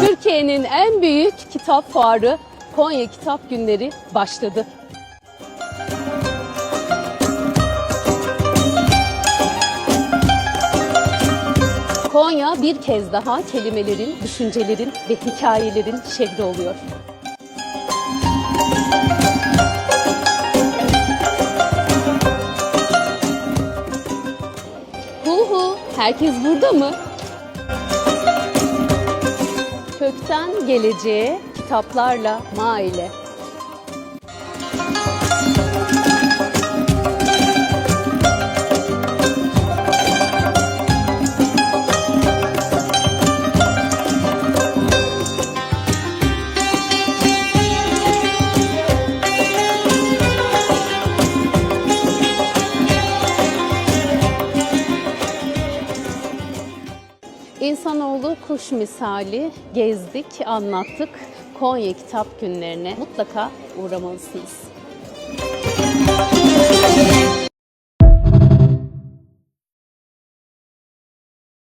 Türkiye'nin en büyük kitap fuarı Konya Kitap Günleri başladı. Konya bir kez daha kelimelerin, düşüncelerin ve hikayelerin şehri oluyor. Hu hu, herkes burada mı? Kökten geleceğe kitaplarla maile. İnsanoğlu kuş misali gezdik, anlattık. Konya Kitap Günlerine mutlaka uğramalısınız.